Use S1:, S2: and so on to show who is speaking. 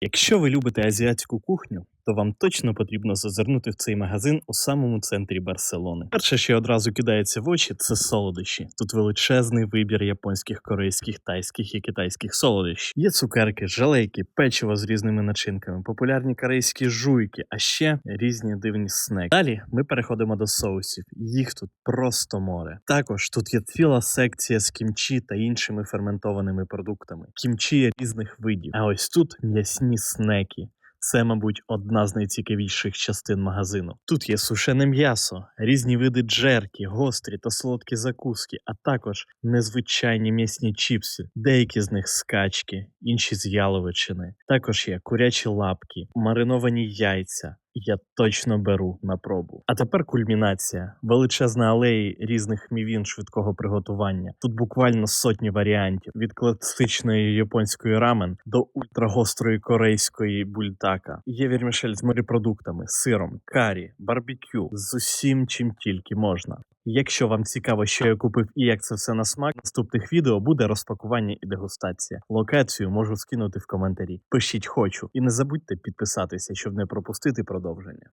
S1: Якщо ви любите азіатську кухню, то вам точно потрібно зазирнути в цей магазин у самому центрі Барселони. Перше, що одразу кидається в очі, це солодощі. Тут величезний вибір японських, корейських, тайських і китайських солодощів. Є цукерки, жалейки, печиво з різними начинками, популярні корейські жуйки, а ще різні дивні снеки. Далі ми переходимо до соусів. Їх тут просто море. Також тут є ціла секція з кімчі та іншими ферментованими продуктами. Кімчі різних видів. А ось тут м'ясні снеки. Це, мабуть, одна з найцікавіших частин магазину. Тут є сушене м'ясо, різні види джерки, гострі та солодкі закуски, а також незвичайні м'ясні чіпси, деякі з них скачки, інші з яловичини. Також є курячі лапки, мариновані яйця. Я точно беру на пробу. А тепер кульмінація. Величезна алеї різних мівін швидкого приготування. Тут буквально сотні варіантів від класичної японської рамен до ультрагострої корейської бультака. Є вірмішель з морепродуктами, сиром, карі, барбекю з усім, чим тільки можна. Якщо вам цікаво, що я купив і як це все на смак, наступних відео буде розпакування і дегустація. Локацію можу скинути в коментарі. Пишіть хочу і не забудьте підписатися, щоб не пропустити продовження.